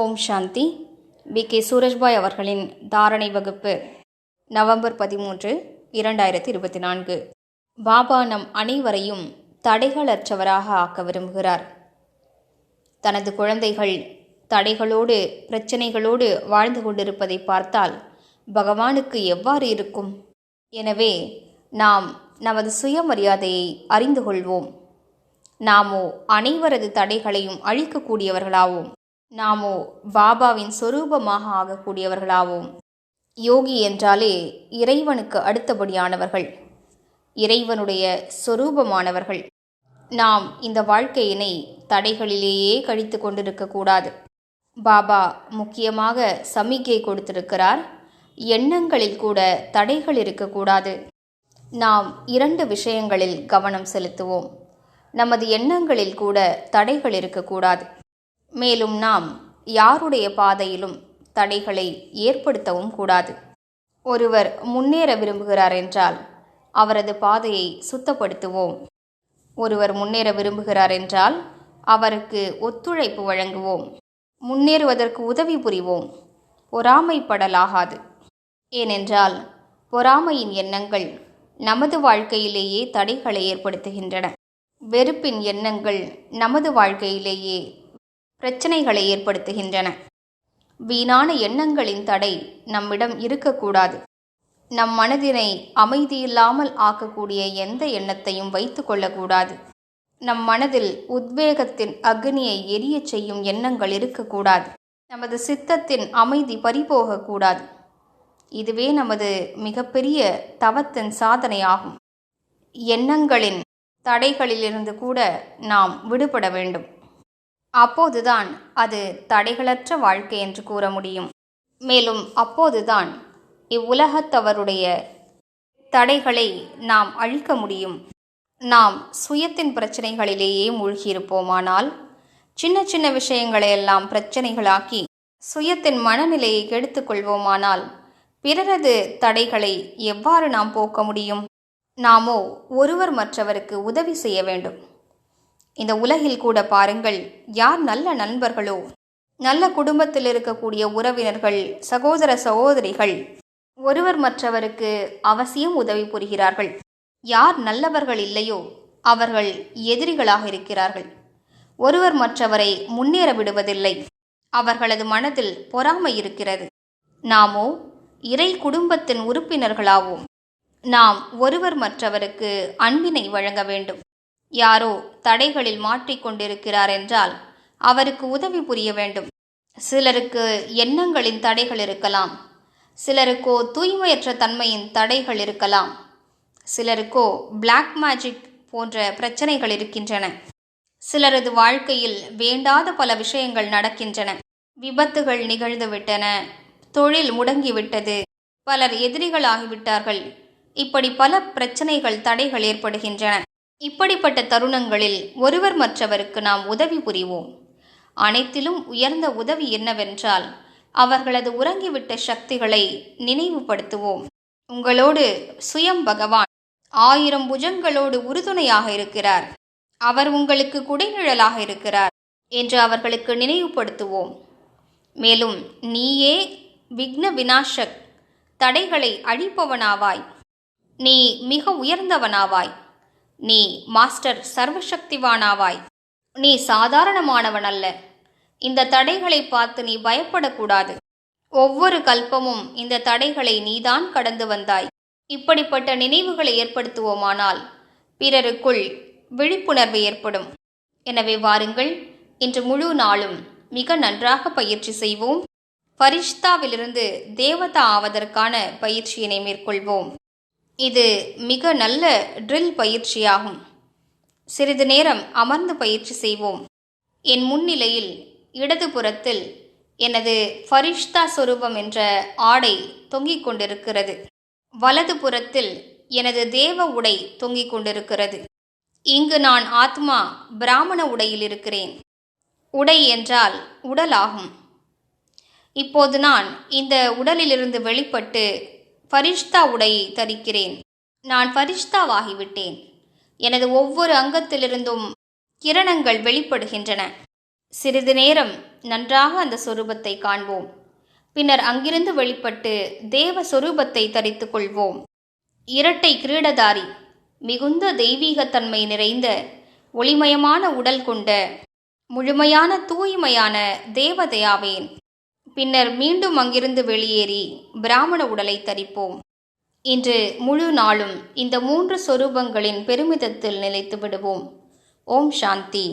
ஓம் சாந்தி. B K. Surajbhai அவர்களின் தாரணை வகுப்பு நவம்பர் பதிமூன்று இரண்டாயிரத்தி இருபத்தி நான்கு பாபா நம் அனைவரையும் தடைகளற்றவராக ஆக்க விரும்புகிறார். தனது குழந்தைகள் தடைகளோடு பிரச்சனைகளோடு வாழ்ந்து கொண்டிருப்பதை பார்த்தால் பகவானுக்கு எவ்வாறு இருக்கும்? எனவே நாம் நமது சுயமரியாதையை அறிந்து கொள்வோம். நாமோ அனைவரது தடைகளையும் அழிக்கக்கூடியவர்களாவோம். நாமோ பாபாவின் சொரூபமாக ஆகக்கூடியவர்களாவோம். யோகி என்றாலே இறைவனுக்கு அடுத்தபடியானவர்கள். இறைவனுடைய சொரூபமானவர்கள். நாம் இந்த வாழ்க்கையினை தடைகளிலேயே கழித்து கொண்டிருக்கக்கூடாது பாபா முக்கியமாக சமிகை கொடுத்திருக்கிறார். எண்ணங்களில் கூட தடைகள் இருக்கக்கூடாது நாம் இரண்டு விஷயங்களில் கவனம் செலுத்துவோம். நமது எண்ணங்களில் கூட தடைகள் இருக்கக்கூடாது மேலும் நாம் யாருடைய பாதையிலும் தடைகளை ஏற்படுத்தவும் கூடாது. ஒருவர் முன்னேற விரும்புகிறார் என்றால் அவரது பாதையை சுத்தப்படுத்துவோம். ஒருவர் முன்னேற விரும்புகிறார் என்றால் அவருக்கு ஒத்துழைப்பு வழங்குவோம். முன்னேறுவதற்கு உதவி புரிவோம். பொறாமைப்படலாகாது. ஏனென்றால் பொறாமையின் எண்ணங்கள் நமது வாழ்க்கையிலேயே தடைகளை ஏற்படுத்துகின்றன. வெறுப்பின் எண்ணங்கள் நமது வாழ்க்கையிலேயே பிரச்சனைகளை ஏற்படுத்துகின்றன. வீணான எண்ணங்களின் தடை நம்மிடம் இருக்கக்கூடாது. நம் மனதினை அமைதியில்லாமல் ஆக்கக்கூடிய எந்த எண்ணத்தையும் வைத்து கொள்ளக்கூடாது. நம் மனதில் உத்வேகத்தின் அக்னியை எரியச் செய்யும் எண்ணங்கள் இருக்கக்கூடாது. நமது சித்தத்தின் அமைதி பறிபோகக்கூடாது. இதுவே நமது மிகப்பெரிய தவத்தின் சாதனையாகும். எண்ணங்களின் தடைகளிலிருந்து கூட நாம் விடுபட வேண்டும். அப்போதுதான் அது தடைகளற்ற வாழ்க்கை என்று கூற முடியும். மேலும் அப்போதுதான் இவ்வுலகத்தவருடைய தடைகளை நாம் அழிக்க முடியும். நாம் சுயத்தின் பிரச்சனைகளிலேயே மூழ்கியிருப்போமானால் சின்ன சின்ன விஷயங்களை எல்லாம் பிரச்சனைகளாக்கி சுயத்தின் மனநிலையை கெடுத்து கொள்வோமானால் பிறரது தடைகளை எவ்வாறு நாம் போக்க முடியும்? நாமோ ஒருவர் மற்றவருக்கு உதவி செய்ய வேண்டும். இந்த உலகில் கூட பாருங்கள் யார் நல்ல நண்பர்களோ? நல்ல குடும்பத்தில் இருக்கக்கூடிய உறவினர்கள் சகோதர சகோதரிகள் ஒருவர் மற்றவருக்கு அவசியம் உதவி புரிகிறார்கள். யார் நல்லவர்கள் இல்லையோ அவர்கள் எதிரிகளாக இருக்கிறார்கள். ஒருவர் மற்றவரை முன்னேற விடுவதில்லை. அவர்களது மனதில் பொறாமை இருக்கிறது. நாமோ இறை குடும்பத்தின் உறுப்பினர்களாவோம். நாம் ஒருவர் மற்றவருக்கு அன்பினை வழங்க வேண்டும். யாரோ தடைகளில் மாற்றிக்கொண்டிருக்கிறார் என்றால் அவருக்கு உதவி புரிய வேண்டும். சிலருக்கு எண்ணங்களின் தடைகள் இருக்கலாம். சிலருக்கோ தூய்மையற்ற தன்மையின் தடைகள் இருக்கலாம். சிலருக்கோ பிளாக் மேஜிக் போன்ற பிரச்சனைகள் இருக்கின்றன. சிலரது வாழ்க்கையில் வேண்டாத பல விஷயங்கள் நடக்கின்றன. விபத்துகள் நிகழ்ந்துவிட்டன. தொழில் முடங்கிவிட்டது. பலர் எதிரிகளாகிவிட்டார்கள். இப்படி பல பிரச்சனைகள் தடைகள் ஏற்படுகின்றன. இப்படிப்பட்ட தருணங்களில் ஒருவர் மற்றவருக்கு நாம் உதவி புரிவோம். அனைத்திலும் உயர்ந்த உதவி என்னவென்றால் அவர்களது உறங்கிவிட்ட சக்திகளை நினைவுபடுத்துவோம். உங்களோடு சுயம் பகவான் ஆயிரம் புஜங்களோடு உறுதுணையாக இருக்கிறார். அவர் உங்களுக்கு குடைநிழலாக இருக்கிறார் என்று அவர்களுக்கு நினைவுபடுத்துவோம். மேலும் நீயே விக்ன வினாஷக் தடைகளை அழிப்பவனாவாய். நீ மிக உயர்ந்தவனாவாய். நீ மாஸ்டர் சர்வசக்திவானாவாய். நீ சாதாரணமானவன் அல்ல. இந்த தடைகளை பார்த்து நீ பயப்படக்கூடாது. ஒவ்வொரு கல்பமும் இந்த தடைகளை நீதான் கடந்து வந்தாய். இப்படிப்பட்ட நினைவுகளை ஏற்படுத்துவோமானால் பிறருக்குள் விழிப்புணர்வு ஏற்படும். எனவே வாருங்கள் இன்று முழு நாளும் மிக நன்றாக பயிற்சி செய்வோம். பரிஷ்தாவிலிருந்து தேவதா ஆவதற்கான பயிற்சியினை மேற்கொள்வோம். இது மிக நல்ல ட்ரில் பயிற்சியாகும். சிறிது நேரம் அமர்ந்து பயிற்சி செய்வோம். என் முன்னிலையில் இடதுபுறத்தில் எனது ஃபரிஷ்தா சொரூபம் என்ற ஆடை தொங்கிக் கொண்டிருக்கிறது. வலது புறத்தில் எனது தேவ உடை தொங்கிக் கொண்டிருக்கிறது. இங்கு நான் ஆத்மா பிராமண உடையில் இருக்கிறேன். உடை என்றால் உடலாகும். இப்போது நான் இந்த உடலிலிருந்து வெளிப்பட்டு ஃபரிஷ்தா உடையை தரிக்கிறேன். நான் ஃபரிஷ்தாவாகிவிட்டேன். எனது ஒவ்வொரு அங்கத்திலிருந்தும் கிரணங்கள் வெளிப்படுகின்றன. சிறிது நேரம் நன்றாக அந்த சொரூபத்தை காண்போம். பின்னர் அங்கிருந்து வெளிப்பட்டு தேவ சொரூபத்தை தரித்து கொள்வோம். இரட்டை கிரீடதாரி மிகுந்த தெய்வீகத்தன்மை நிறைந்த ஒளிமயமான உடல் கொண்ட முழுமையான தூய்மையான தேவதையாவேன். பின்னர் மீண்டும் அங்கிருந்து வெளியேறி பிராமண உடலை தரிப்போம். இன்று முழு நாளும் இந்த மூன்று சொரூபங்களின் பெருமிதத்தில் நிலைத்து விடுவோம். ஓம் சாந்தி.